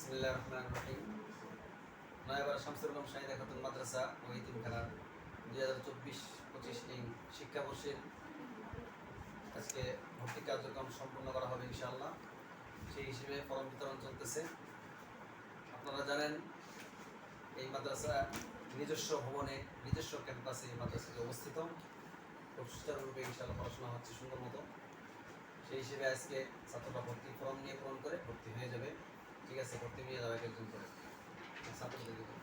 বিসমিল্লাহির রহমানির রহিম নয়াবার শামসুল আলম শাহিদা খাতুন মাদ্রাসা ও ইতিমখানা দুই হাজার চব্বিশ পঁচিশ এই শিক্ষাবর্ষের আজকে ভর্তি কার্যক্রম সম্পন্ন করা হবে ইনশাআল্লাহ। সেই হিসেবে ফর্ম বিতরণ চলতেছে। আপনারা জানেন, এই মাদ্রাসা নিজস্ব ভবনে, নিজস্ব ক্যাম্পাসে এই মাদ্রাসাটি অবস্থিত। খুব সুচারুরূপে ইনশাআল্লাহ পড়াশোনা হচ্ছে সুন্দর মতো। সেই হিসেবে আজকে ছাত্ররা ভর্তি ফর্ম নিয়ে পূরণ করে ভর্তি হয়ে যাবে ঠিক আছে ভর্তি নিয়ে যাবে একজন করে। ছাত্রদেরকে দাও।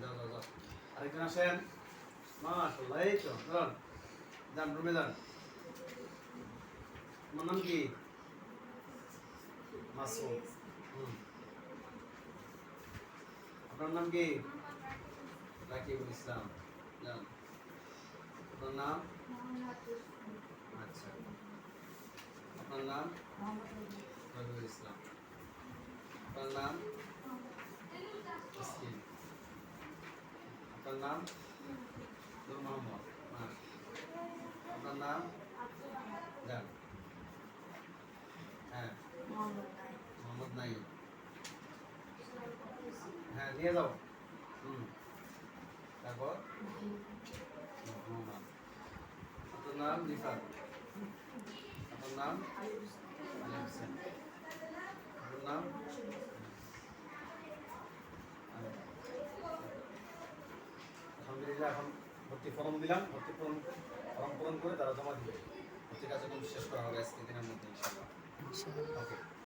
যাও যাও যাও। আরেকজন আসেন। মাশাল্লাহ এই তো দাঁড়ান। যান রুমে যান। তোমার নাম কি? মাসুদ হুম। আপনার নাম কি? রাকিবুল ইসলাম। যান। আপনার নাম? আচ্ছা। আপনার নাম? রবিউল ইসলাম আপনার নাম মুসকিন আপনার নাম নূর মোহাম্মদ হ্যাঁ আপনার নাম যান হ্যাঁ মোহাম্মদ নাইম হ্যাঁ নিয়ে যাও হুম তারপর মোহাম্মদ আপনার নাম রিফাত আপনার নাম আলী হোসেন আপনার নাম আলহামদুলিল্লাহ এখন ভর্তি ফর্ম দিলাম ভর্তি ফর্ম ফর্ম পূরণ করে তারা জমা দিবে। ভর্তি কার্যক্রম শেষ করা হবে আজকে দিনের মধ্যে ইনশাআল্লাহ। ওকে